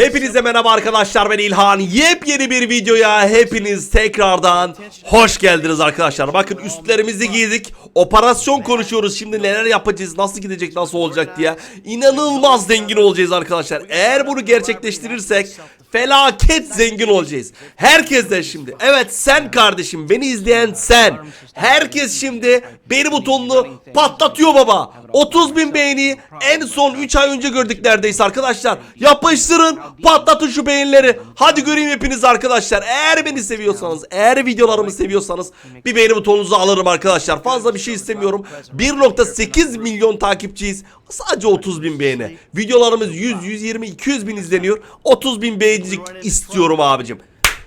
Hepinize merhaba arkadaşlar ben İlhan. Yepyeni bir videoya hepiniz tekrardan hoş geldiniz arkadaşlar. Bakın üstlerimizi giydik. Operasyon konuşuyoruz. Şimdi neler yapacağız, nasıl gidecek, nasıl olacak diye. İnanılmaz zengin olacağız arkadaşlar. Eğer bunu gerçekleştirirsek felaket zengin olacağız. Herkes de şimdi. Evet sen kardeşim beni izleyen sen. Herkes şimdi beğeni butonunu patlatıyor baba. 30 bin beğeni en son 3 ay önce gördük neredeyse arkadaşlar. Yapıştırın patlatın şu beğenileri. Hadi göreyim hepiniz arkadaşlar. Eğer beni seviyorsanız eğer videolarımı seviyorsanız bir beğeni butonunuzu alırım arkadaşlar. Fazla bir şey istemiyorum. 1.8 milyon takipçiyiz. Sadece 30 bin beğeni. Videolarımız 100, 120, 200 bin izleniyor. 30 bin beğenicik istiyorum abicim.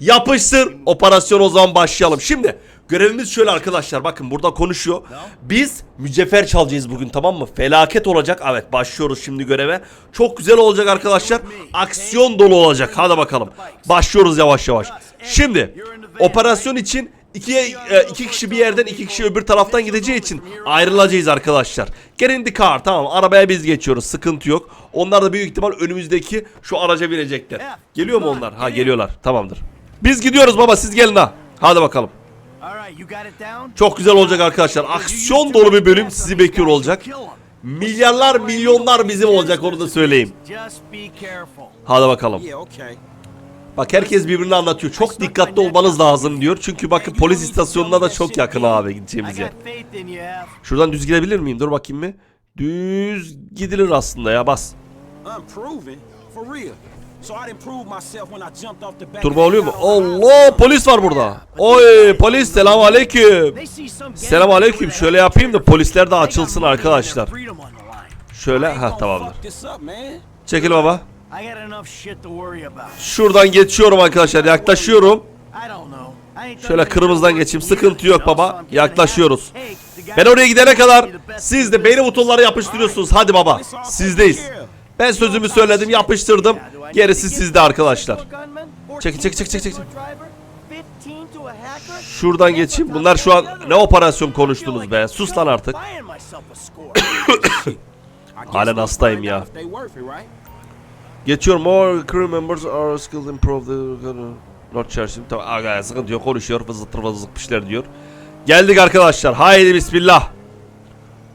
Yapıştır. Operasyon o zaman başlayalım. Şimdi görevimiz şöyle arkadaşlar. Bakın burada konuşuyor. Biz mücevher çalacağız bugün tamam mı? Felaket olacak. Evet başlıyoruz şimdi göreve. Çok güzel olacak arkadaşlar. Aksiyon dolu olacak. Hadi bakalım. Başlıyoruz yavaş yavaş. Şimdi operasyon için İkiye, e, iki kişi bir yerden iki kişi öbür taraftan gideceği için ayrılacağız arkadaşlar. Get in car tamam arabaya biz geçiyoruz sıkıntı yok. Onlar da büyük ihtimal önümüzdeki şu araca binecekler. Geliyor mu onlar? Ha geliyorlar tamamdır. Biz gidiyoruz baba siz gelin ha. Hadi bakalım. Çok güzel olacak arkadaşlar. Aksiyon dolu bir bölüm sizi bekliyor olacak. Milyarlar milyonlar bizim olacak onu da söyleyeyim. Hadi bakalım. Bak herkes birbirini anlatıyor. Çok dikkatli olmanız lazım diyor. Çünkü bakın polis istasyonuna da çok yakın abi gideceğimiz yer. Şuradan düz gidebilir miyim? Dur bakayım bir. Düz gidilir aslında ya bas. Turbo oluyor mu? Allah polis var burada. Oy polis selam aleyküm. Selam aleyküm. Şöyle yapayım da polisler de açılsın arkadaşlar. Şöyle ha tamamdır. Çekil baba. Şuradan geçiyorum arkadaşlar. Yaklaşıyorum. Şöyle kırmızıdan geçeyim. Sıkıntı yok baba. Yaklaşıyoruz. Ben oraya gidene kadar siz de benim butonları yapıştırıyorsunuz. Hadi baba. Sizdeyiz. Ben sözümü söyledim, yapıştırdım. Gerisi sizde arkadaşlar. Çek, çek, çek, çek, çek. Şuradan geçeyim. Bunlar şu an ne operasyon konuştunuz be? Sus lan artık. Halen hastayım ya. Geçiyorum. More crew members are skilled improve the not charging. Tamam aga sıkıntı yok konuşuyor. Vızıtır vızıt bir şeyler diyor. Geldik arkadaşlar. Haydi bismillah.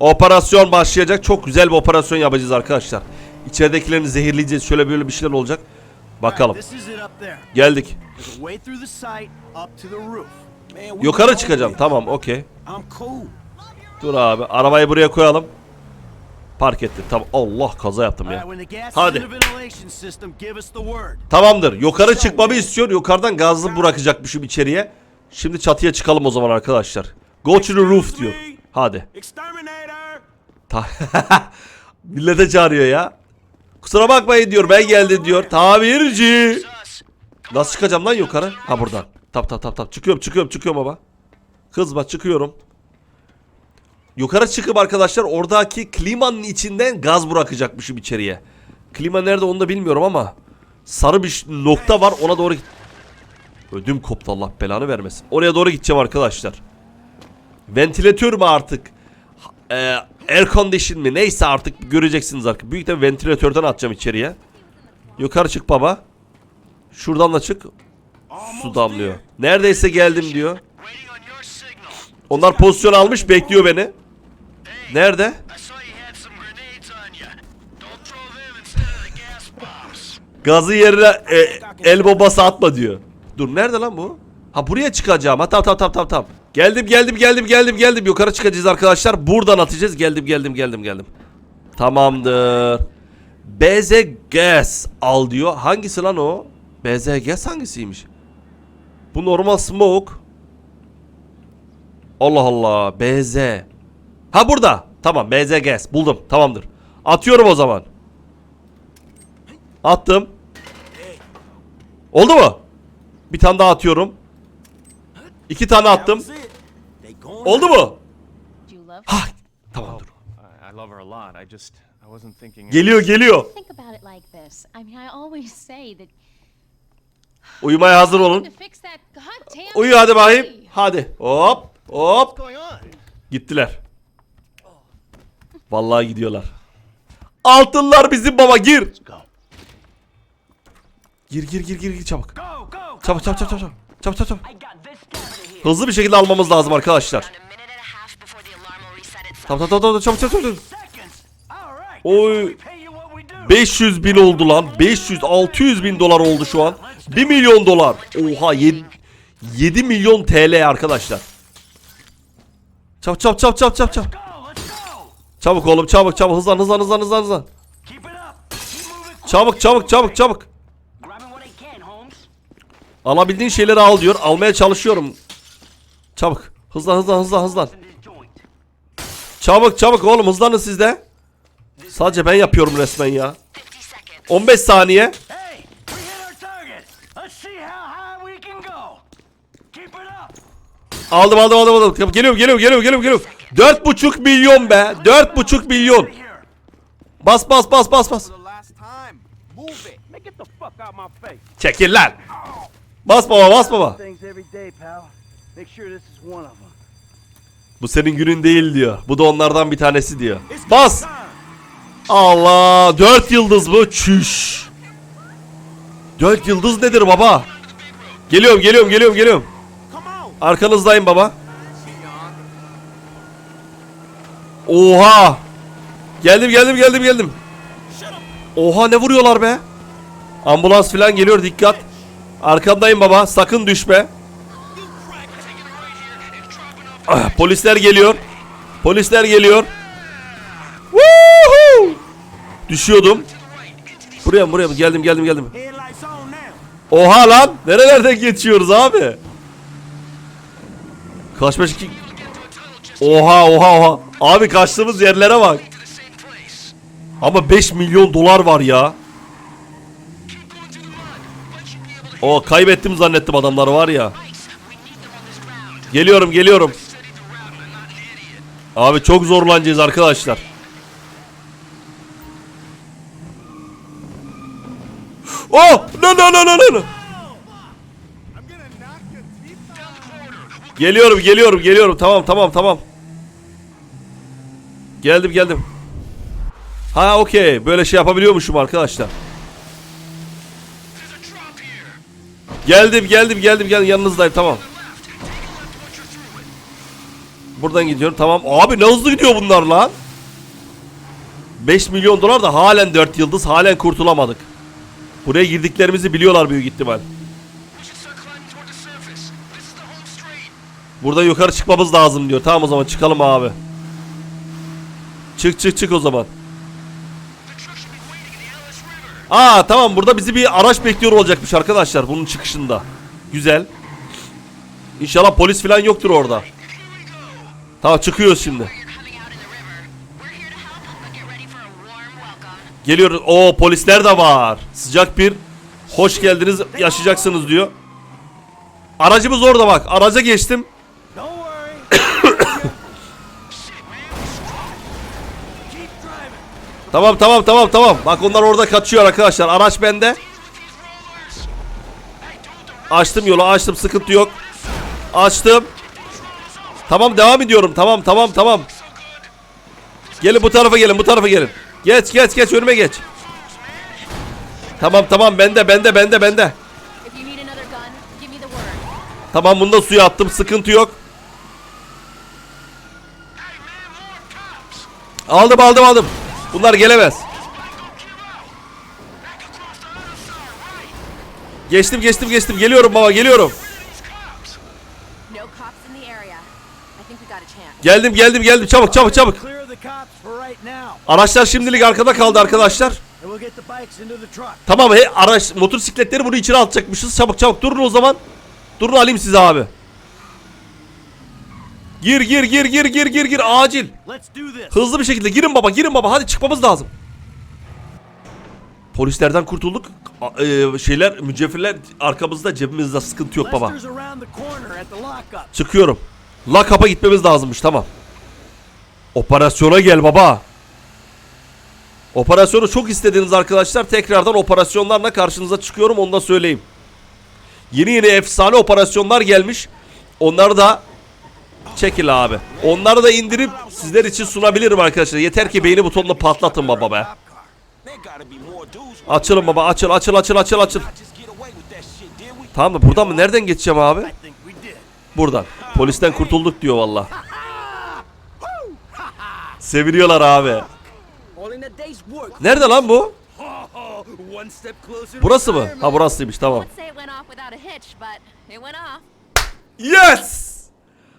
Operasyon başlayacak. Çok güzel bir operasyon yapacağız arkadaşlar. İçeridekilerini zehirleyeceğiz. Şöyle böyle bir şeyler olacak. Bakalım. Geldik. Yukarı çıkacağım. Tamam okey. Dur abi. Arabayı buraya koyalım. Park etti. Tamam. Allah kaza yaptım ya. Hadi. Tamamdır. Yukarı çıkmamı istiyor. Yukarıdan gazlı bırakacakmışım içeriye. Şimdi çatıya çıkalım o zaman arkadaşlar. Go to the roof diyor. Hadi. Millete çağırıyor ya. Kusura bakmayın diyor. Ben geldim diyor. Tamirci. Nasıl çıkacağım lan yukarı? Ha buradan. Tap tap tap tap. Çıkıyorum çıkıyorum çıkıyorum baba. Kızma çıkıyorum. Yukarı çıkıp arkadaşlar oradaki klimanın içinden gaz bırakacakmışım içeriye. Klima nerede onu da bilmiyorum ama sarı bir nokta var ona doğru. Ödüm koptu Allah belanı vermesin. Oraya doğru gideceğim arkadaşlar. Ventilatör mü artık? Ha- e, air condition mi? Neyse artık göreceksiniz artık. Büyük de ventilatörden atacağım içeriye. Yukarı çık baba. Şuradan da çık. Su damlıyor. Neredeyse geldim diyor. Onlar pozisyon almış bekliyor beni. Nerede? Gazı yerine e, el bombası atma diyor. Dur nerede lan bu? Ha buraya çıkacağım. Ha tamam tamam tamam tamam. tamam. Geldim geldim geldim geldim geldim. Yukarı çıkacağız arkadaşlar. Buradan atacağız. Geldim geldim geldim geldim. Tamamdır. BZ gas al diyor. Hangisi lan o? BZ gas hangisiymiş? Bu normal smoke. Allah Allah. BZ. Ha burada. Tamam BZ gas. Buldum. Tamamdır. Atıyorum o zaman. Attım. Oldu mu? Bir tane daha atıyorum. İki tane attım. Oldu mu? Ha, wasn't thinking. Geliyor geliyor. Uyumaya hazır olun. Uyu hadi bakayım. Hadi. Hop. Hop. Gittiler. Vallahi gidiyorlar. Altınlar bizim baba gir. Gir gir gir gir gir çabuk. Çabuk çabuk çabuk çabuk. Çabuk çabuk. Hızlı bir şekilde almamız lazım arkadaşlar. Tamam tamam tamam çabuk çabuk çabuk. Oy. Pay you what we do. 500 bin oldu lan. 500 600 bin dolar oldu şu an. 1 milyon dolar. Oha 7, 7 milyon TL arkadaşlar. Çabuk çabuk çabuk çabuk çabuk çabuk. Çabuk oğlum çabuk çabuk hızlan hızlan hızlan hızlan hızlan. Çabuk çabuk çabuk çabuk. Alabildiğin şeyleri al diyor. Almaya çalışıyorum. Çabuk. Hızlan hızlan hızlan hızlan. Çabuk çabuk oğlum hızlanın siz de. Sadece ben yapıyorum resmen ya. 50 seconds. 15 saniye. Aldım aldım aldım aldım. Geliyorum geliyorum geliyorum geliyorum geliyorum. 4,5 milyon be. 4,5 milyon. Bas bas bas bas bas. Çekil lan. Bas baba bas baba. Bu senin günün değil diyor. Bu da onlardan bir tanesi diyor. Bas. Allah 4 yıldız mı? Çüş. 4 yıldız nedir baba? Geliyorum geliyorum geliyorum geliyorum. Arkanızdayım baba. Oha. Geldim geldim geldim geldim. Oha ne vuruyorlar be? Ambulans falan geliyor dikkat. Arkandayım baba sakın düşme. Ah, polisler geliyor. Polisler geliyor. Woohoo! Düşüyordum. Buraya mı, buraya mı? geldim geldim geldim. Oha lan nerelerden geçiyoruz abi? Kaçmış ki... Oha oha oha. Abi kaçtığımız yerlere bak. Ama 5 milyon dolar var ya. O kaybettim zannettim adamları var ya. Geliyorum geliyorum. Abi çok zorlanacağız arkadaşlar. Oh! No no no no. no. Geliyorum geliyorum geliyorum tamam tamam tamam. Geldim geldim. Ha okey böyle şey yapabiliyormuşum arkadaşlar. Geldim geldim geldim geldim yanınızdayım tamam. Buradan gidiyorum tamam. Abi ne hızlı gidiyor bunlar lan. 5 milyon dolar da halen 4 yıldız halen kurtulamadık. Buraya girdiklerimizi biliyorlar büyük ihtimal. Burada yukarı çıkmamız lazım diyor. Tamam o zaman çıkalım abi. Çık çık çık o zaman. Aa tamam burada bizi bir araç bekliyor olacakmış arkadaşlar bunun çıkışında. Güzel. İnşallah polis falan yoktur orada. Tamam çıkıyoruz şimdi. Geliyoruz. O polisler de var. Sıcak bir hoş geldiniz yaşayacaksınız diyor. Aracımız orada bak. Araca geçtim. Tamam tamam tamam tamam. Bak onlar orada kaçıyor arkadaşlar. Araç bende. Açtım yolu açtım sıkıntı yok. Açtım. Tamam devam ediyorum. Tamam tamam tamam. Gelin bu tarafa gelin bu tarafa gelin. Geç geç geç önüme geç. Tamam tamam bende bende bende bende. Tamam bunu da suya attım sıkıntı yok. Aldım aldım aldım. Bunlar gelemez. Geçtim geçtim geçtim geliyorum baba geliyorum. Geldim geldim geldim çabuk çabuk çabuk. Araçlar şimdilik arkada kaldı arkadaşlar. Tamam he araç motosikletleri bunu içine atacakmışız. Çabuk çabuk durun o zaman. Durun alayım sizi abi. Gir gir gir gir gir gir gir acil. Hızlı bir şekilde girin baba girin baba hadi çıkmamız lazım. Polislerden kurtulduk. A- e, şeyler mücevherler arkamızda cebimizde sıkıntı yok baba. Çıkıyorum. Lock-up'a gitmemiz lazımmış tamam. Operasyona gel baba. Operasyonu çok istediğiniz arkadaşlar tekrardan operasyonlarla karşınıza çıkıyorum onu da söyleyeyim. Yeni yeni efsane operasyonlar gelmiş. Onları da çekil abi. Onları da indirip sizler için sunabilirim arkadaşlar. Yeter ki beğeni butonunu patlatın baba be. Açılın baba açıl açıl açıl açıl açıl. Tamam da buradan mı? Nereden geçeceğim abi? Buradan. Polisten kurtulduk diyor valla. Seviniyorlar abi. Nerede lan bu? Burası mı? Ha burasıymış tamam. Yes!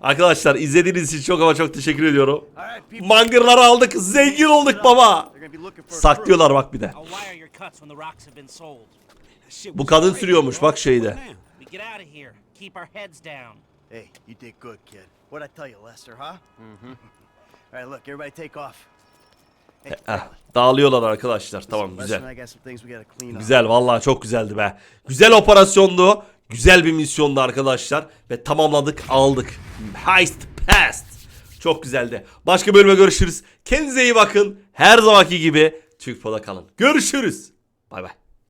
Arkadaşlar izlediğiniz için çok ama çok teşekkür ediyorum. Mangırları aldık. Zengin olduk baba. Saklıyorlar bak bir de. Bu kadın sürüyormuş bak şeyde. Hey, you did good, kid. What'd I tell you, Lester, huh? Mm-hmm. All right, look, everybody take off. Hey, Heh, dağılıyorlar arkadaşlar. Tamam güzel. Güzel vallahi çok güzeldi be. Güzel operasyondu. Güzel bir misyondu arkadaşlar. Ve tamamladık aldık. Heist passed. Çok güzeldi. Başka bölüme görüşürüz. Kendinize iyi bakın. Her zamanki gibi Türk Pola kalın. Görüşürüz. Bay bay.